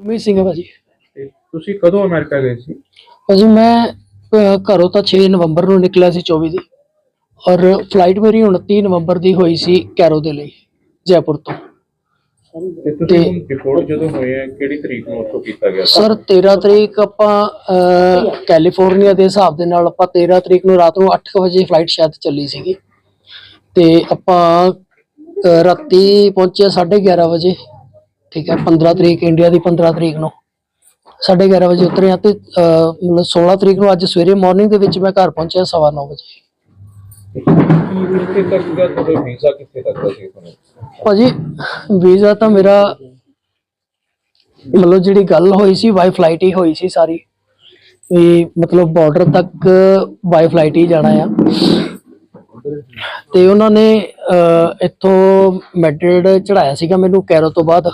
ਉਮੀਦ ਸਿੰਘ ਹੈ ਭਾਜੀ। ਤੇ ਤੁਸੀਂ ਕਦੋਂ ਅਮਰੀਕਾ ਗਏ ਸੀ? ਭਾਜੀ ਮੈਂ ਅਹ, ਘਰੋਂ ਤਾਂ 6 ਨਵੰਬਰ ਨੂੰ ਨਿਕਲਿਆ ਸੀ 24 ਦੀ। ਔਰ ਫਲਾਈਟ ਮੇਰੀ 29 ਨਵੰਬਰ ਦੀ ਹੋਈ ਸੀ ਕੈਰੋ ਦੇ ਲਈ ਜੈਪੁਰ ਤੋਂ। ਤੇ ਤੁਸੀਂ ਹੁਣ ਰਿਪੋਰਟ ਜਦੋਂ ਹੋਏ ਆ ਕਿਹੜੀ ਤਰੀਕ ਨੂੰ ਉੱਥੋਂ ਕੀਤਾ ਗਿਆ? ਸੀ ਸਰ 13 ਤਰੀਕ ਆਪਾਂ ਅਹ, ਕੈਲੀਫੋਰਨੀਆ ਦੇ ਹਿਸਾਬ ਦੇ ਨਾਲ ਆਪਾਂ 13 ਤਰੀਕ ਨੂੰ ਰਾਤ ਨੂੰ 8 ਵਜੇ ਫਲਾਈਟ ਸ਼ਾਇਦ ਚੱਲੀ ਸੀਗੀ। ਤੇ ਆਪਾਂ ਅਹ, ਰਾਤੀ ਪਹੁੰਚੇ 11:30 ਵਜੇ। ਠੀਕ ਹੈ 15 ਤਰੀਕ ਇੰਡੀਆ ਦੀ 15 ਤਰੀਕ ਨੂੰ। 11:30 ਵਜੇ ਉਤਰੇ ਆ ਤੇ ਅਹ, ਮਤਲਬ 16 ਤਰੀਕ ਨੂੰ ਅੱਜ ਸਵੇਰੇ ਮਾਰਨਿੰਗ ਦੇ ਵਿੱਚ ਮੈਂ ਘਰ ਪਹੁੰਚਿਆ 9:30 ਵਜੇ। ਕਿੱਥੇ ਤੱਕ ਦਾ ਤੁਹਾਡਾ ਵੀਜ਼ਾ ਕਿੱਥੇ ਤੱਕ ਦਾ ਸੀ ਤੁਹਾਨੂੰ? ਭਾਜੀ ਵੀਜ਼ਾ ਤਾਂ ਮੇਰਾ ਮਤਲਬ ਜਿਹੜੀ ਗੱਲ ਹੋਈ ਸੀ ਬਾਈ ਫਲਾਈਟ ਹੀ ਹੋਈ ਸੀ ਸਾਰੀ। ਵੀ ਮਤਲਬ ਬਾਰਡਰ ਤੱਕ ਬਾਈ ਫਲਾਈਟ ਹੀ ਜਾਣਾ ਆ। ਤੇ ਉਹਨਾਂ ਨੇ ਇੱਥੋਂ ਮੈਡਰਿਡ ਚੜਾਇਆ ਸੀਗਾ ਮੈਨੂੰ ਕੈਰੋ ਤੋਂ ਬਾਅਦ।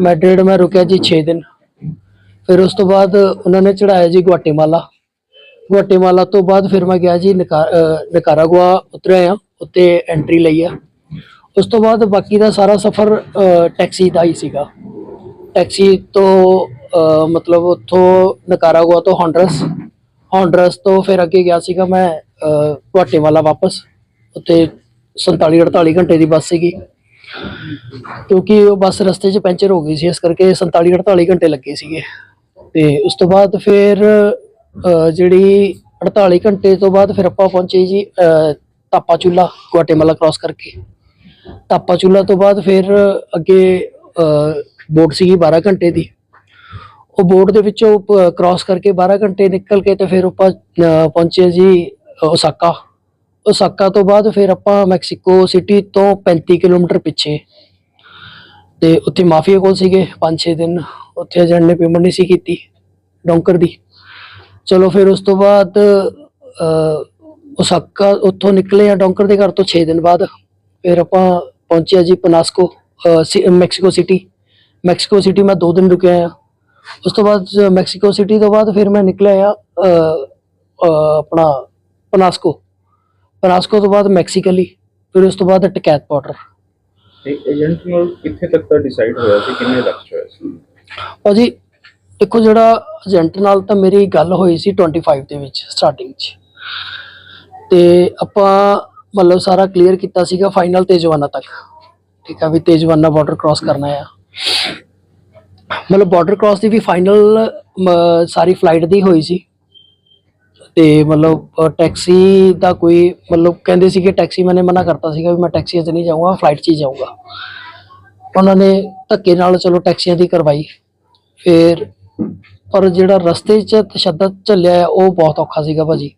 ਮੈਡਰਿਡ ਮੈਂ ਰੁਕਿਆ ਜੀ 6 ਦਿਨ। ਫਿਰ ਉਸ ਤੋਂ ਬਾਅਦ ਉਹਨਾਂ ਨੇ ਚੜਾਇਆ ਜੀ ਗੁਆਟੇਮਾਲਾ। ਗੁਆਟੇਮਾਲਾ ਤੋਂ ਬਾਅਦ ਫਿਰ ਮੈਂ ਗਿਆ ਜੀ ਨਿਕਾ- ਅਹ, ਨਿਕਾਰਾਗੁਆ ਉਤਰਿਆ ਆ ਉੱਤੇ ਐਂਟਰੀ ਲਈ ਆ। ਉਸ ਤੋਂ ਬਾਅਦ ਬਾਕੀ ਦਾ ਸਾਰਾ ਸਫ਼ਰ ਟੈਕਸੀ ਦਾ ਹੀ ਸੀਗਾ। ਟੈਕਸੀ ਤੋਂ ਮਤਲਬ ਉੱਥੋਂ ਨਕਾਰਾਗੁਆ ਤੋਂ ਹੌਂਡਰਸ ਹੌਂਡਰਸ ਤੋਂ ਫਿਰ ਅੱਗੇ ਗਿਆ ਸੀਗਾ ਮੈਂ ਅਹ, ਗੁਆਟੇਮਾਲਾ ਵਾਪਸ। ਉੱਥੇ 47 48 ਘੰਟੇ ਦੀ ਬੱਸ ਸੀਗੀ। ਕਿਉਂਕਿ ਉਹ ਬੱਸ ਰਸਤੇ 'ਚ ਪੈਂਚਰ ਹੋ ਗਈ ਸੀ ਇਸ ਕਰਕੇ 47 48 ਘੰਟੇ ਲੱਗੇ ਸੀਗੇ। ਤੇ ਉਸ ਤੋਂ ਬਾਅਦ ਫਿਰ ਜਿਹੜੀ 48 ਘੰਟੇ ਤੋਂ ਬਾਅਦ ਫਿਰ ਆਪਾਂ ਪਹੁੰਚੇ ਜੀ ਅਹ, ਤਾਪਾ ਚੁੱਲਾ ਗੁਆਟੇਮਾਲਾ ਕ੍ਰਾਸ ਕਰਕੇ। ਤਾਪਾ ਚੁੱਲਾ ਤੋਂ ਬਾਅਦ ਫਿਰ ਅੱਗੇ ਬੋਟ ਸੀਗੀ 12 ਘੰਟੇ ਦੀ। ਉਹ ਬੋਟ ਦੇ ਵਿੱਚੋਂ ਕ੍ਰਾਸ ਕਰਕੇ 12 ਘੰਟੇ ਨਿਕਲ ਕੇ ਤੇ ਫਿਰ ਆਪਾਂ ਪਹੁੰਚੇ ਜੀ ਓਸਾਕਾ। ਉਸਾਕਾ ਤੋਂ ਬਾਅਦ ਫਿਰ ਆਪਾਂ ਮੈਕਸੀਕੋ ਸਿਟੀ ਤੋਂ 35 ਕਿਲੋਮੀਟਰ ਪਿੱਛੇ। ਤੇ ਉੱਥੇ ਮਾਫੀਆ ਕੋਲ ਸੀਗੇ 5-6 ਦਿਨ। ਉੱਥੇ ਏਜੰਟ ਨੇ ਪੇਮੈਂਟ ਨਹੀਂ ਸੀ ਕੀਤੀ ਡੌਂਕਰ ਦੀ। ਚਲੋ ਫਿਰ ਉਸ ਤੋਂ ਬਾਅਦ ਅਹ, ਓਸਾਕਾ ਉੱਥੋਂ ਨਿਕਲੇ ਆ ਡੌਂਕਰ ਦੇ ਘਰ ਤੋਂ 6 ਦਿਨ ਬਾਅਦ। ਫਿਰ ਆਪਾਂ ਪਹੁੰਚਿਆ ਜੀ ਪਨਾਸਕੋ ਸਿ- ਮੈਕਸੀਕੋ ਸਿਟੀ ਮੈਕਸੀਕੋ ਸਿਟੀ ਮੈਂ 2 ਦਿਨ ਰੁਕਿਆ ਆ। ਉਸ ਤੋਂ ਬਾਅਦ ਮੈਕਸੀਕੋ ਸਿਟੀ ਤੋਂ ਬਾਅਦ ਫਿਰ ਮੈਂ ਨਿਕਲਿਆ ਆ ਆਪਣਾ ਪਨਾਸਕੋ ਪਨਾਸਕੋ ਤੋਂ ਬਾਅਦ ਮੈਕਸੀਕਲੀ ਫਿਰ ਉਸ ਤੋਂ ਬਾਅਦ ਟਕੈਤ ਬਾਰਡਰ ਤੇ ਏਜੰਟ ਨਾਲ ਕਿੱਥੇ ਤੱਕ ਦਾ ਡਿਸਾਈਡ ਹੋਇਆ ਸੀ ਕਿੰਨੇ ਲੱਖ ਚ ਹੋਇਆ ਸੀ? ਭਾਜੀ ਦੇਖੋ ਜਿਹੜਾ ਏਜੰਟ ਨਾਲ ਤਾਂ ਮੇਰੀ ਗੱਲ ਹੋਈ ਸੀ 25 ਦੇ ਵਿੱਚ ਸਟਾਰਟਿੰਗ 'ਚ। ਤੇ ਆਪਾਂ ਮਤਲਬ ਸਾਰਾ ਕਲੀਅਰ ਕੀਤਾ ਸੀਗਾ ਫਾਈਨਲ ਤੇਜਵਾਨਾ ਤੱਕ। ਠੀਕ ਆ ਵੀ ਤੇਜਵਾਨਾ ਬਾਰਡਰ ਕ੍ਰਾਸ ਕਰਨਾ ਆ। ਮਤਲਬ ਬਾਰਡਰ ਕ੍ਰਾਸ ਦੀ ਵੀ ਫਾਈਨਲ ਸਾਰੀ ਫਲਾਈਟ ਦੀ ਹੋਈ ਸੀ। ਤੇ ਮਤਲਬ ਟੈਕਸੀ ਦਾ ਕੋਈ, ਮਤਲਬ ਕਹਿੰਦੇ ਸੀ ਕਿ ਟੈਕਸੀ ਮੈਨੇ ਮਨਾ ਕਰਤਾ ਸੀਗਾ ਵੀ ਮੈਂ ਟੈਕਸੀ 'ਚ ਨਹੀਂ ਜਾਊਂਗਾ ਫਲਾਈਟ 'ਚ ਹੀ ਜਾਊਂਗਾ। ਉਹਨਾਂ ਨੇ ਧੱਕੇ ਨਾਲ ਚਲੋ ਟੈਕਸੀਆਂ ਦੀ ਕਰਵਾਈ। ਫਿਰ ਪਰ ਜਿਹੜਾ ਰਸਤੇ 'ਚ ਤਸ਼ੱਦਦ ਚੱਲਿਆ ਉਹ ਬਹੁਤ ਔਖਾ ਸੀਗਾ ਭਾਜੀ।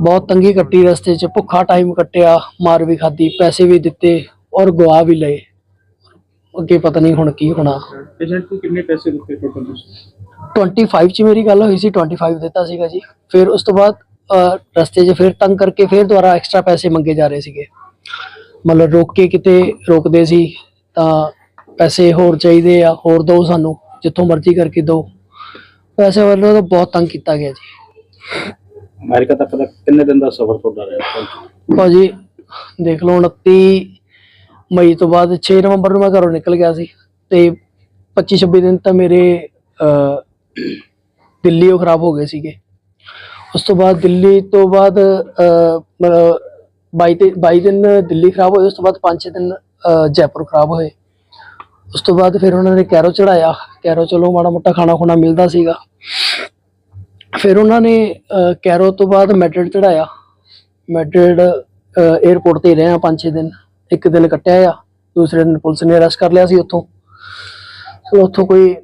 ਬਹੁਤ ਤੰਗੀ ਕੱਟੀ ਰਸਤੇ 'ਚ, ਭੁੱਖਾ ਟਾਈਮ ਕੱਟਿਆ, ਮਾਰ ਵੀ ਖਾਦੀ ਪੈਸੇ ਵੀ ਦਿੱਤੇ ਔਰ ਗਵਾ ਵੀ ਲਏ। ਅੱਗੇ ਪਤਾ ਨਹੀਂ ਹੁਣ ਕੀ ਹੋਣਾ। ਏਜੰਟ ਨੂੰ ਕਿੰਨੇ ਪੈਸੇ ਦਿੱਤੇ ਟੋਟਲ ਤੁਸੀਂ 25 ਚ ਮੇਰੀ ਗੱਲ ਹੋਈ ਸੀ 25 ਦਿੱਤਾ ਸੀਗਾ ਜੀ। ਫਿਰ ਉਸ ਤੋਂ ਬਾਅਦ ਰਸਤੇ 'ਚ ਫਿਰ ਤੰਗ ਕਰਕੇ ਫਿਰ ਦੁਬਾਰਾ ਐਕਸਟਰਾ ਪੈਸੇ ਮੰਗੇ ਜਾ ਰਹੇ ਸੀਗੇ। ਮਤਲਬ ਰੋਕ ਕੇ ਕਿਤੇ ਰੋਕਦੇ ਸੀ ਤਾਂ ਪੈਸੇ ਹੋਰ ਚਾਹੀਦੇ ਆ ਹੋਰ ਦਿਓ ਸਾਨੂੰ ਜਿੱਥੋਂ ਮਰਜ਼ੀ ਕਰਕੇ ਦਿਓ ਪੈਸੇ ਵੱਲੋਂ ਤਾਂ ਬਹੁਤ ਤੰਗ ਕੀਤਾ ਗਿਆ ਜੀ। ਅਮਰੀਕਾ ਤੱਕ ਦਾ ਕਿੰਨੇ ਦਿਨ ਦਾ ਸਫ਼ਰ ਤੁਹਾਡਾ ਰਿਹਾ? ਭਾਜੀ ਦੇਖ ਲਓ 29 ਮਈ ਤੋਂ ਬਾਅਦ 6 ਨਵੰਬਰ ਨੂੰ ਮੈਂ ਘਰੋਂ ਨਿਕਲ ਗਿਆ ਸੀ ਤੇ 25 26 ਦਿਨ ਤਾਂ ਮੇਰੇ ਦਿੱਲੀ ਉਹ ਖਰਾਬ ਹੋ ਗਏ ਸੀਗੇ। ਉਸ ਤੋਂ ਬਾਅਦ ਦਿੱਲੀ ਤੋਂ ਬਾਅਦ ਅਹ, ਮਤਲਬ 22 ਤੇ 22 ਦਿਨ ਦਿੱਲੀ ਖਰਾਬ ਹੋਏ ਉਸ ਤੋਂ ਬਾਅਦ 5-6 ਦਿਨ ਜੈਪੁਰ ਖਰਾਬ ਹੋਏ। ਉਸ ਤੋਂ ਬਾਅਦ ਫਿਰ ਉਹਨਾਂ ਨੇ ਕੈਰੋ ਚੜਾਇਆ ਕੈਰੋ ਚਲੋ ਮਾੜਾ ਮੋਟਾ ਖਾਣਾ ਖੁਣਾ ਮਿਲਦਾ ਸੀਗਾ। ਫਿਰ ਉਹਨਾਂ ਨੇ ਕੈਰੋ ਤੋਂ ਬਾਅਦ ਮੈਡਰਿਡ ਚੜਾਇਆ ਮੈਡਰਿਡ 에ਅਰਪੋਰਟ ਤੇ ਹੀ ਰਹੇ ਆ 5-6 ਦਿਨ। ਇੱਕ ਦਿਨ ਕੱਟਿਆ ਆ ਦੂਸਰੇ ਦਿਨ ਪੁਲਿਸ ਨੇ ਅਰੈਸਟ ਕਰ ਲਿਆ ਸੀ ਉੱਥੋਂ। ਚਲੋ ਉੱਥੋਂ ਕੋਈ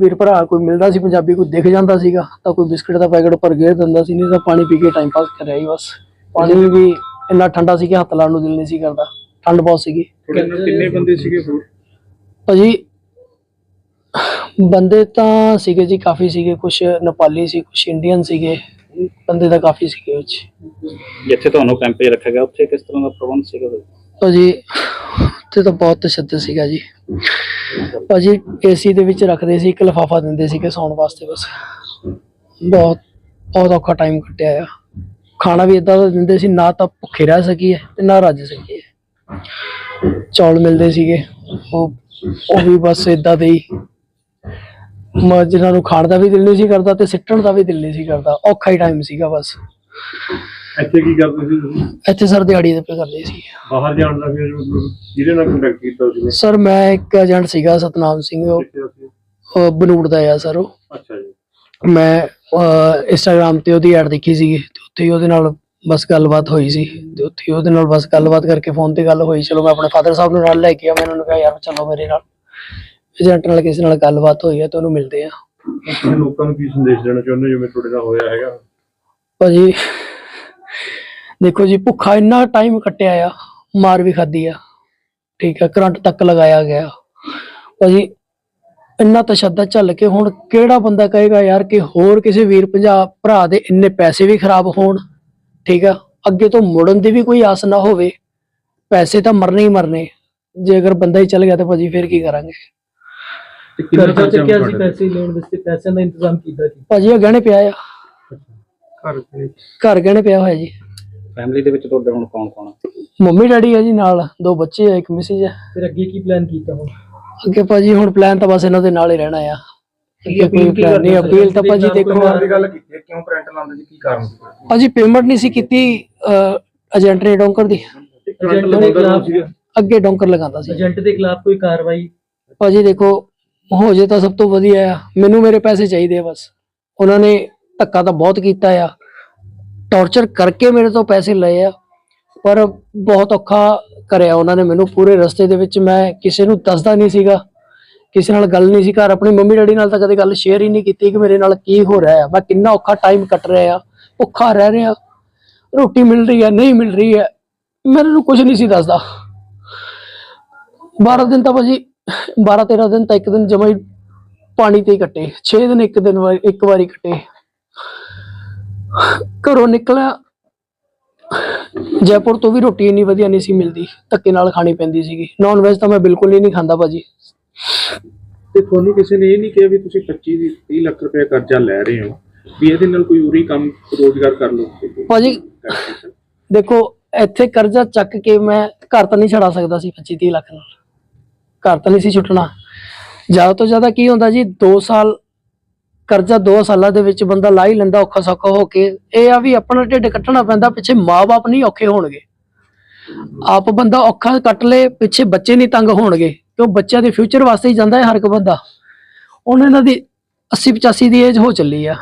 ਵੀਰ ਭਰਾ ਕੋਈ ਮਿਲਦਾ ਸੀ ਪੰਜਾਬੀ ਕੋਈ ਦਿਖ ਜਾਂਦਾ ਸੀਗਾ ਤਾਂ ਕੋਈ ਬਿਸਕਟ ਦਾ ਪੈਕਟ ਉੱਪਰ ਗੇਰ ਦਿੰਦਾ ਸੀ ਨਹੀਂ ਤਾਂ ਪਾਣੀ ਪੀ ਕੇ ਟਾਈਮ ਪਾਸ ਕਰਿਆ ਹੀ ਬਸ। ਪਾਣੀ ਵੀ ਇੰਨਾ ਠੰਡਾ ਸੀ ਕਿ ਹੱਥ ਲਾਉਣ ਨੂੰ ਦਿਲ ਨਹੀਂ ਸੀ ਕਰਦਾ ਠੰਡ ਬਹੁਤ ਸੀਗੀ। ਕਿੰਨੇ ਬੰਦੇ ਸੀਗੇ ਹੋਰ? ਭਾਜੀ ਬੰਦੇ ਤਾਂ ਸੀਗੇ ਜੀ ਕਾਫੀ ਸੀਗੇ ਕੁਝ ਨੇਪਾਲੀ ਸੀ ਕੁਝ ਇੰਡੀਅਨ ਸੀਗੇ ਬੰਦੇ ਤਾਂ ਕਾਫੀ ਸੀਗੇ ਵਿੱਚ ਜਿੱਥੇ ਤੁਹਾਨੂੰ ਕੈਂਪ ਰੱਖਿਆ ਗਿਆ ਉੱਥੇ ਕਿਸ ਤਰ੍ਹਾਂ ਦਾ ਪ੍ਰਬੰਧ ਸੀਗਾ ਭਾਜੀ ਉੱਥੇ ਤਾਂ ਬਹੁਤ ਤਸ਼ੱਦਦ ਸੀਗਾ ਜੀ। ਭਾਜੀ ਏਸੀ ਦੇ ਵਿੱਚ ਰੱਖਦੇ ਸੀ, ਇੱਕ ਲਿਫਾਫਾ ਦਿੰਦੇ ਸੀਗੇ ਸੌਣ ਵਾਸਤੇ ਬਸ। ਬਹੁਤ ਬਹੁਤ ਔਖਾ ਟਾਈਮ ਕੱਟਿਆ ਆ। ਖਾਣਾ ਵੀ ਇਦਾਂ ਦਾ ਦਿੰਦੇ ਸੀ, ਨਾ ਤਾਂ ਭੁੱਖੇ ਰਹਿ ਸਕੀਏ ਤੇ ਨਾ ਰੱਜ ਸਕੀਏ। ਚੌਲ ਮਿਲਦੇ ਸੀਗੇ, ਉਹ ਉਹ ਵੀ ਬਸ ਇਦਾਂ ਦੇ ਹੀ। ਮ, ਜਿਨ੍ਹਾਂ ਨੂੰ ਖਾਣ ਦਾ ਵੀ ਦਿਲ ਨਹੀਂ ਸੀ ਕਰਦਾ ਤੇ ਸਿੱਟਣ ਦਾ ਵੀ ਦਿਲ ਨਹੀਂ ਸੀ ਕਰਦਾ। ਔਖਾ ਹੀ ਟਾਈਮ ਸੀਗਾ ਬਸ। ਇੱਥੇ ਕੀ ਕਰਦੇ ਸੀ ਤੁਸੀਂ? ਇੱਥੇ ਸਰ ਦਿਹਾੜੀ ਦੇ ਪੇ ਕਰਦੇ ਸੀ। ਬਾਹਰ ਜਾਣ ਦਾ ਫਿਰ ਜਿਹਦੇ ਨਾਲ ਕੰਟੈਕਟ ਕੀਤਾ ਸੀ ਸਰ ਮੈਂ ਇੱਕ ਏਜੰਟ ਸੀਗਾ ਸਤਨਾਮ ਸਿੰਘ ਉਹ ਕਿੱਥੇ ਸੀ? ਉਹ ਬਨੂੜ ਦਾ ਆ ਸਰ ਉਹ। ਅੱਛਾ ਜੀ। ਮੈਂ ਇੰਸਟਾਗ੍ਰam ਤੇ ਉਹਦੀ ਐਡ ਦੇਖੀ ਸੀ ਤੇ ਉੱਥੇ ਹੀ ਉਹਦੇ ਨਾਲ ਬਸ ਗੱਲਬਾਤ ਹੋਈ ਸੀ। ਤੇ ਉੱਥੇ ਹੀ ਉਹਦੇ ਨਾਲ ਬਸ ਗੱਲਬਾਤ ਕਰਕੇ ਫੋਨ ਤੇ ਗੱਲ ਹੋਈ ਚਲੋ ਮੈਂ ਆਪਣੇ ਫਾਦਰ ਸਾਹਿਬ ਨੂੰ ਨਾਲ ਲੈ ਕੇ ਆ ਮੈਂ ਉਹਨਾਂ ਨੂੰ ਕਿਹਾ ਯਾਰ ਚਲੋ ਮੇਰੇ ਨਾਲ। ਏਜੰਟ ਨਾਲ ਕਿਸੇ ਨਾਲ ਗੱਲਬਾਤ ਹੋਈ ਹੈ ਤੇ ਉਹਨੂੰ ਮਿਲਦੇ ਆ। ਤੁਸੀਂ ਲੋਕਾਂ ਨੂੰ ਕੀ ਸੰਦੇਸ਼ ਦੇਣਾ ਚਾਹੁੰਦੇ ਹੋ ਜਿਵੇਂ ਤੁਹਾਡੇ ਨਾਲ ਹੋਇਆ ਹੈਗਾ? ਭਾਜੀ ਦੇਖੋ ਜੀ ਭੁੱਖਾ ਇੰਨਾ ਟਾਈਮ ਕੱਟਿਆ ਆ ਮਾਰ ਵੀ ਖਾਦੀ ਆ। ਠੀਕ ਆ ਕਰੰਟ ਤੱਕ ਲਗਾਇਆ ਗਿਆ। ਭਾਜੀ ਇੰਨਾ ਤਸ਼ੱਦਦ ਚੱਲ ਕੇ ਹੁਣ ਕਿਹੜਾ ਬੰਦਾ ਕਹੇਗਾ ਯਾਰ ਕਿ ਹੋਰ ਕਿਸੇ ਵੀਰ ਪੰਜਾਬ ਭਰਾ ਦੇ ਇੰਨੇ ਪੈਸੇ ਵੀ ਖਰਾਬ ਹੋਣ। ਠੀਕ ਆ ਅੱਗੇ ਤੋਂ ਮੁੜਨ ਦੀ ਵੀ ਕੋਈ ਆਸ ਨਾ ਹੋਵੇ। ਪੈਸੇ ਤਾਂ ਮਰਨੇ ਹੀ ਮਰਨੇ। ਜੇ ਅਗਰ ਬੰਦਾ ਹੀ ਚੱਲ ਗਿਆ ਤਾਂ ਭਾਜੀ ਫਿਰ ਕੀ ਕਰਾਂਗੇ? ਕਰਜ਼ਾ ਚੱਕਿਆ ਸੀ? ਪੈਸੇ ਲੈਣ ਵਾਸਤੇ ਪੈਸਿਆਂ ਦਾ ਇੰਤਜ਼ਾਮ ਕੀਤਾ ਸੀ। ਭਾਜੀ ਇਹ ਗਹਿਣੇ ਪਿਆ ਆ। ਘਰ ਦੇ ਘਰ ਗਹਿਣੇ ਪਿਆ ਹੋਇਆ ਜੀ। ਫੈਮਿਲੀ ਦੇ ਵਿੱਚ ਤੁਹਾਡੇ ਹੁਣ ਕੌਣ ਕੌਣ ਆ? ਮੰਮੀ ਡੈਡੀ ਆ ਜੀ ਨਾਲ ਦੋ ਬੱਚੇ ਆ ਇੱਕ ਮਿਸਿਸ ਆ। ਫਿਰ ਅੱਗੇ ਕੀ ਪਲਾਨ ਕੀਤਾ ਹੁਣ? ਅੱਗੇ ਭਾਜੀ ਹੁਣ ਪਲਾਨ ਤਾਂ ਬਸ ਇਹਨਾਂ ਦੇ ਨਾਲ ਹੀ ਰਹਿਣਾ ਆ। ਅੱਗੇ ਕੋਈ ਪਲਾਨ ਨਹੀਂ ਅਪੀਲ ਤਾਂ ਭਾਜੀ ਦੇਖੋ ਗੱਲ ਕੀਤੀ ਕਿਉਂ ਪ੍ਰਿੰਟ ਲਾਉਂਦੇ ਸੀ ਕੀ ਕਾਰਨ ਸੀ? ਭਾਜੀ ਪੇਮੈਂਟ ਨਹੀਂ ਸੀ ਕੀਤੀ ਏਜੰਟ ਨੇ ਡੋਂਕਰ ਦੀ। ਅੱਗੇ ਲਗਾਉਂਦਾ ਸੀ। ਏਜੰਟ ਦੇ ਖਿਲਾਫ ਕੋਈ ਕਾਰਵਾਈ? ਭਾਜੀ ਦੇਖੋ ਹੋ ਜੇ ਤਾਂ ਸਭ ਤੋਂ ਵਧੀਆ ਆ। ਮੈਨੂੰ ਮੇਰੇ ਪੈਸੇ ਚਾਹੀਦੇ ਆ ਬਸ। ਉਹਨਾਂ ਨੇ ਧੱਕਾ ਤਾਂ ਬਹੁਤ ਕੀਤਾ ਆ। ਟੌਰਚਰ ਕਰਕੇ ਮੇਰੇ ਤੋਂ ਪੈਸੇ ਲਏ ਆ, ਪਰ ਬਹੁਤ ਔਖਾ ਕਰਿਆ ਉਹਨਾਂ ਨੇ ਮੈਨੂੰ। ਪੂਰੇ ਰਸਤੇ ਦੇ ਵਿੱਚ ਮੈਂ ਕਿਸੇ ਨੂੰ ਦੱਸਦਾ ਨਹੀਂ ਸੀਗਾ, ਕਿਸੇ ਨਾਲ ਗੱਲ ਨਹੀਂ ਸੀ। ਘਰ ਆਪਣੀ ਮੰਮੀ ਡੈਡੀ ਨਾਲ ਤਾਂ ਕਦੇ ਗੱਲ ਸ਼ੇਅਰ ਹੀ ਨਹੀਂ ਕੀਤੀ ਕਿ ਮੇਰੇ ਨਾਲ ਕੀ ਹੋ ਰਿਹਾ ਆ। ਮੈਂ ਕਿੰਨਾ ਔਖਾ ਟਾਈਮ ਕੱਟ ਰਿਹਾ ਆ ਭੁੱਖਾ ਰਹਿ ਰਿਹਾ। ਰੋਟੀ ਮਿਲ ਰਹੀ ਹੈ ਨਹੀਂ ਮਿਲ ਰਹੀ ਹੈ ਮੈਨੂੰ ਕੁਝ ਨਹੀਂ ਸੀ ਦੱਸਦਾ। 12 ਦਿਨ ਤਾਂ ਭਾਜੀ 12 13 ਦਿਨ ਤਾਂ ਇੱਕ ਦਿਨ ਜਮਾ ਹੀ ਪਾਣੀ ਤੇ ਕੱਟੇ 6 ਦਿਨ ਇੱਕ ਦਿਨ ਵਾਰੀ ਇੱਕ ਵਾਰੀ ਕੱਟੇ। ਘਰੋਂ ਨਿਕਲਿਆ। ਜੈਪੁਰ ਤੋਂ ਵੀ ਰੋਟੀ ਇੰਨੀ ਵਧੀਆ ਨਹੀਂ ਸੀ ਮਿਲਦੀ। ਧੱਕੇ ਨਾਲ ਖਾਣੀ ਪੈਂਦੀ ਸੀਗੀ। ਨਾਨ ਵੈਜ ਤਾਂ ਮੈਂ ਬਿਲਕੁਲ ਹੀ ਨਹੀਂ ਖਾਂਦਾ ਭਾਜੀ। ਤੇ ਤੁਹਾਨੂੰ ਕਿਸੇ ਨੇ ਇਹ ਨਹੀਂ ਕਿਹਾ ਵੀ ਤੁਸੀਂ 25 ਦੀ 30 ਲੱਖ ਰੁਪਏ ਕਰਜ਼ਾ ਲੈ ਰਹੇ ਹੋ ਵੀ ਇਹਦੇ ਨਾਲ ਕੋਈ ਉਰੀ ਕੰਮ ਰੋਜ਼ਗਾਰ ਕਰ ਲਓ? ਭਾਜੀ ਦੇਖੋ ਇੱਥੇ ਕਰਜ਼ਾ ਚੱਕ ਕੇ ਮੈਂ ਘਰ ਤਾਂ ਨਹੀਂ ਛੜਾ ਸਕਦਾ ਸੀ 25 30 ਲੱਖ ਨਾਲ। ਘਰ ਤਾਂ ਨਹੀਂ ਸੀ ਛੁੱਟਣਾ। ਜ਼ਿਆਦਾ ਤੋਂ ਜ਼ਿਆਦਾ ਕੀ ਹੁੰਦਾ ਜੀ 2 ਸਾਲ ਕਰਜ਼ਾ 2 ਸਾਲਾਂ ਦੇ ਵਿੱਚ ਬੰਦਾ ਲਾ ਹੀ ਲੈਂਦਾ, ਔਖਾ ਸੌਖਾ ਹੋ ਕੇ। ਇਹ ਆ ਵੀ ਆਪਣਾ ਢਿੱਡ ਕੱਟਣਾ ਪੈਂਦਾ, ਪਿੱਛੇ ਮਾਪੇ ਨਹੀਂ ਔਖੇ ਹੋਣਗੇ। ਆਪ ਬੰਦਾ ਔਖਾ ਕੱਟ ਲੇ, ਪਿੱਛੇ ਬੱਚੇ ਨਹੀਂ ਤੰਗ ਹੋਣਗੇ। ਕਿਉਂ? ਬੱਚਿਆਂ ਦੇ ਫਿਊਚਰ ਵਾਸਤੇ ਹੀ ਜਾਂਦਾ ਹੈ ਹਰ ਇੱਕ ਬੰਦਾ। ਹੁਣ ਇਹਨਾਂ ਦੀ 80 85 ਦੀ ਏਜ ਹੋ ਚੱਲੀ ਆ।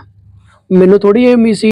ਮੈਨੂੰ ਥੋੜੀ ਇਹ ਉਮੀਦ ਸੀ